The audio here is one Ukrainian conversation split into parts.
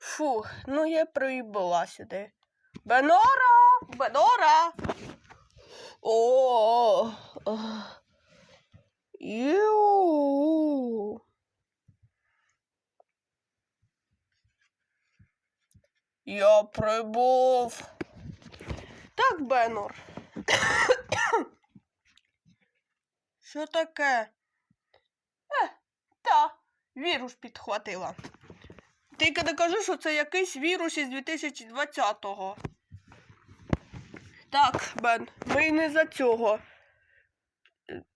Фу. Ну я прибула сюди. Бенора! Бенора! О. Я прибув. Так, Бенор. Що таке? Е, та, вірус підхватила. Тільки не кажи, що це якийсь вірус із 2020-го. Так, Бен, ми не за цього.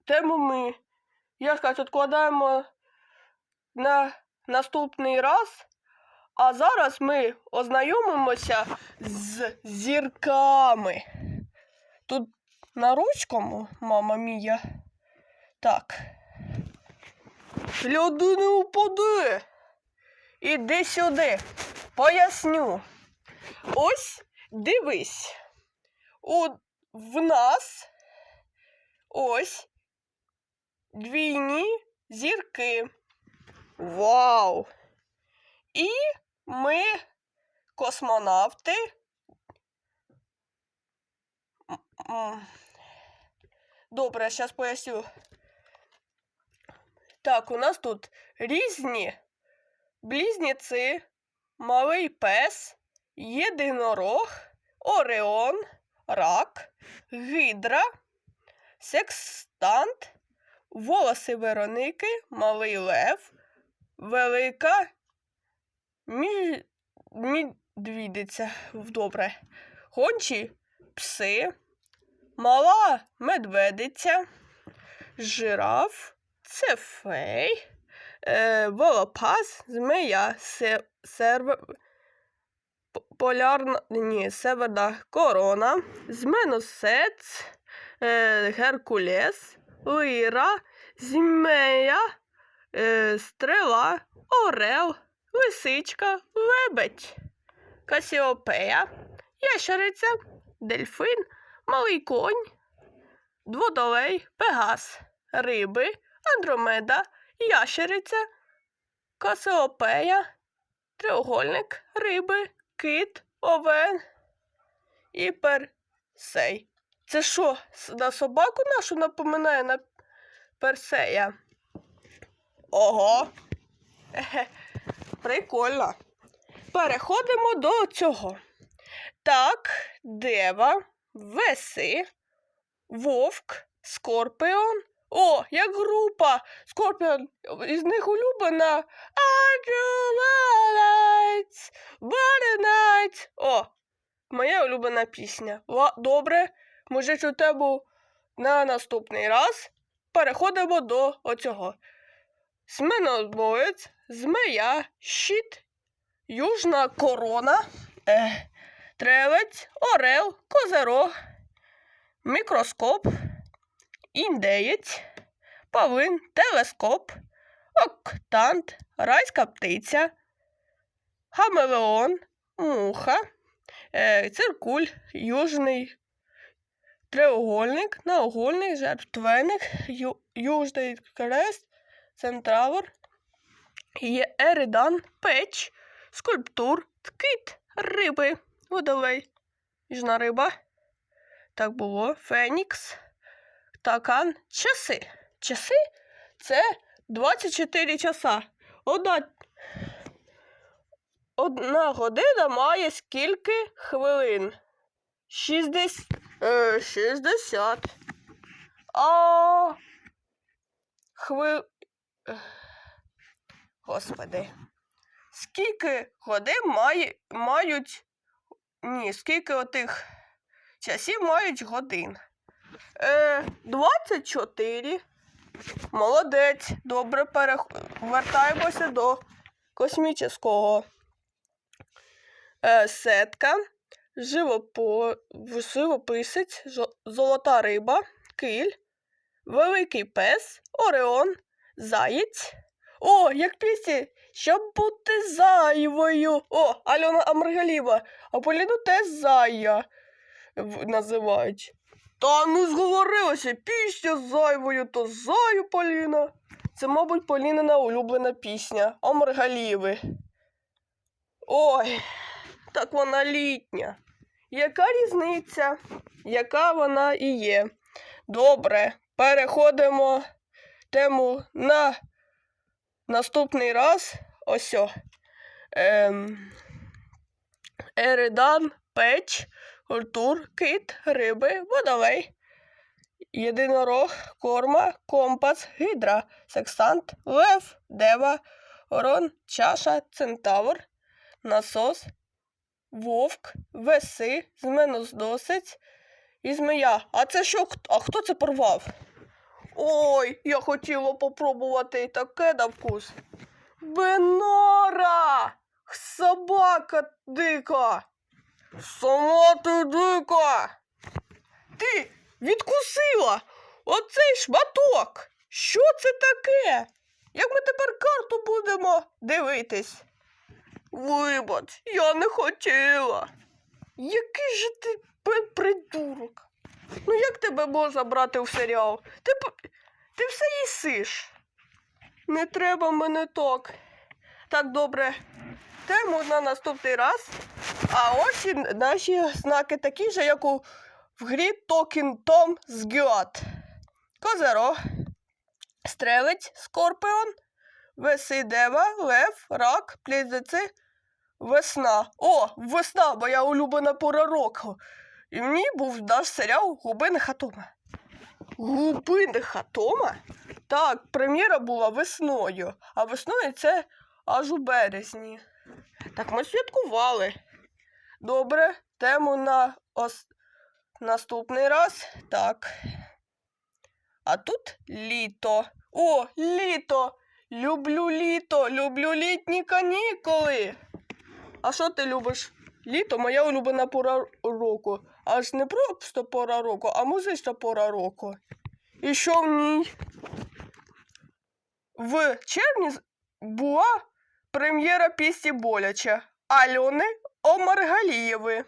Тему ми, я скажу, відкладаємо на наступний раз. А зараз ми ознайомимося з зірками. Тут на ручкому, мама мія. Так. Люди не упади. Іди сюди. Поясню. Ось дивись. У, в нас ось двійні зірки. Вау! І ми космонавти. Добре, зараз поясню. Так, у нас тут різні близнеці, малий пес, єдинорог, Оріон, рак, гидра, секстант, волоси Вероники, малий лев, велика мі... медвідиця. Добре. Гончі пси, мала медведиця, жираф, цефей, е, волопас, змея, се, серв... полярна, ні, северна корона, зменосець, е, геркулес, лира, змея, е, стрела, орел, лисичка, лебедь, касіопея, ящериця, дельфин, малий конь, дводолей, пегас, риби, андромеда, ящериця, касіопея, треугольник, риби, кит, овен і персей. Це що, на собаку нашу напоминає на персея? Ого. Хе-хе. Прикольно. Переходимо до цього. Так, дева, веси, вовк, скорпіон. О, як група. Скорпіон. Із них улюблена. Nights, Nights. О, моя улюблена пісня. Ла- Добре, може у тебе на наступний раз. Переходимо до оцього. Сменобоєць, змея, щит, южна корона, е, тревець, орел, козерог, мікроскоп, індеєць, павин, телескоп, октант, райська птиця, хамелеон, муха, е, циркуль, южний треугольник, наугольник, жертвенник, южний крест, центавр, є еридан, печ, скульптур, кит, риби, водолей, южна риба. Так було. Фенікс, такан, часи. Часи це 24 часа. Одна, одна година має скільки хвилин? 60. Е, 60. А хви... Ех, Господи. Скільки годин має, мають. Ні, скільки отих часів мають годин? Е, 24. Молодець. Добре, перех... вертаємося до космічного. Е, сетка, живописець, золота риба, киль, великий пес, Оріон, заєць. О, як пісні, щоб бути зайвою. О, Альона Амаргаліва, а Поліну теж зая називають. Та ну зговорилася, пісня з зайвою, то заю Поліна. Це, мабуть, Полінина улюблена пісня о Маргаліви. Ой, так вона літня. Яка різниця? Яка вона і є? Добре, переходимо тему на наступний раз. Ось. Ем, Еридан, печ, культур, кит, риби, водолей. Єдинорог, корма, компас, гідра, секстант, лев, дева, орон, чаша, центавр, насос, вовк, веси, зменоздосець і змія. А це що? А хто це порвав? Ой, я хотіла попробувати і таке на вкус. Бенора! Собака дика! Сама ти дика! Ти відкусила оцей шматок! Що це таке? Як ми тепер карту будемо дивитись? Вибач, я не хотіла. Який же ти придурок? Ну як тебе можна брати в серіал? Ти, ти все їсиш. Не треба мене так. Так, добре. Тему на наступний раз. А ось і наші знаки такі ж, як у в грі Talking Tom з Гюат. Козерог, стрелець, скорпіон, веси дева, лев, рак, плідзиці, весна. О, весна, моя улюблена пора року. І ній був наш серіал Губини Хатома. Губини Хатома? Так, прем'єра була весною, а весною це аж у березні. Так ми святкували. Добре, тему на ос... наступний раз. Так. А тут літо. О, літо! Люблю літо, люблю літні канікули. А що ти любиш? Літо моя улюблена пора року. Аж не просто пора року, а музична пора року. І що в ній? В червні була прем'єра пісні Боляче Альони Омаргалієви.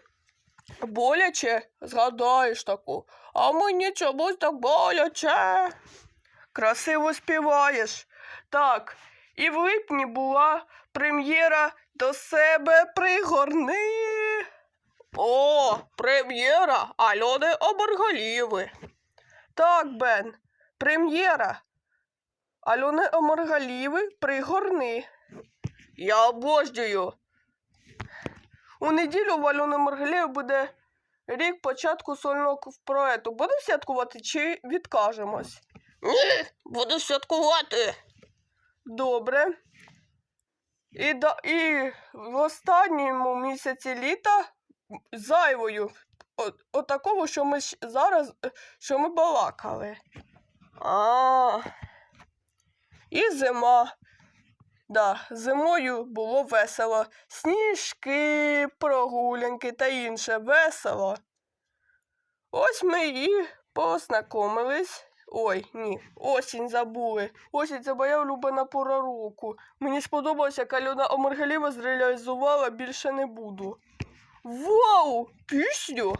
Боляче, згадаєш таку, а мені чомусь так боляче. Красиво співаєш. Так, і в липні була прем'єра до себе пригорни. О, прем'єра Альони Омаргалієви. Так, Бен, прем'єра Альони Омаргалієви пригорни. Я обожнюю. У неділю в Альони Маргалєви буде рік початку сольного проекту. Будемо святкувати чи відкажемось? Ні, буду святкувати. Добре. І, да, і в останньому місяці літа зайвою. От, от такого, що ми зараз, що ми балакали. А. І зима. Да, зимою було весело. Сніжки, прогулянки та інше весело. Ось ми і познайомились. Ой, ні, осінь забули. Осінь це моя улюблена пора року. Мені сподобалося, як Альона Омаргалєва зреалізувала більше не буду. Вау! Пісню?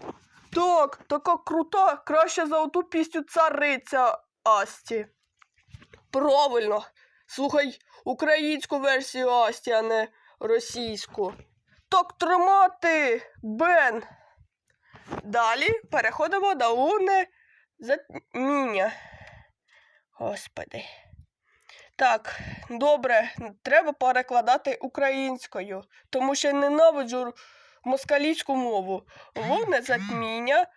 Так, така крута, краще за оту пісню цариця Асті. Правильно. Слухай українську версію Асті, а не російську. Так тримати, Бен. Далі переходимо до луни затміння. Господи. Так, добре, треба перекладати українською, тому що ненавиджу москалійську мову. Лунне затміння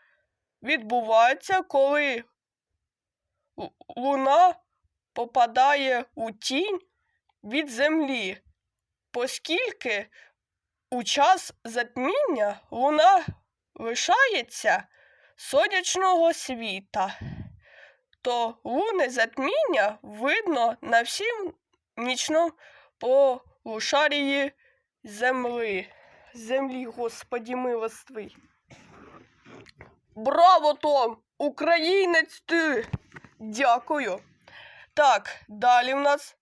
відбувається, коли луна попадає у тінь від землі, оскільки у час затміння луна лишається сонячного світа, то лунне затміння видно на всім нічному полушарії земли. Землі, Господі милостивий. Браво, Том! Українець ти! Дякую. Так, далі в нас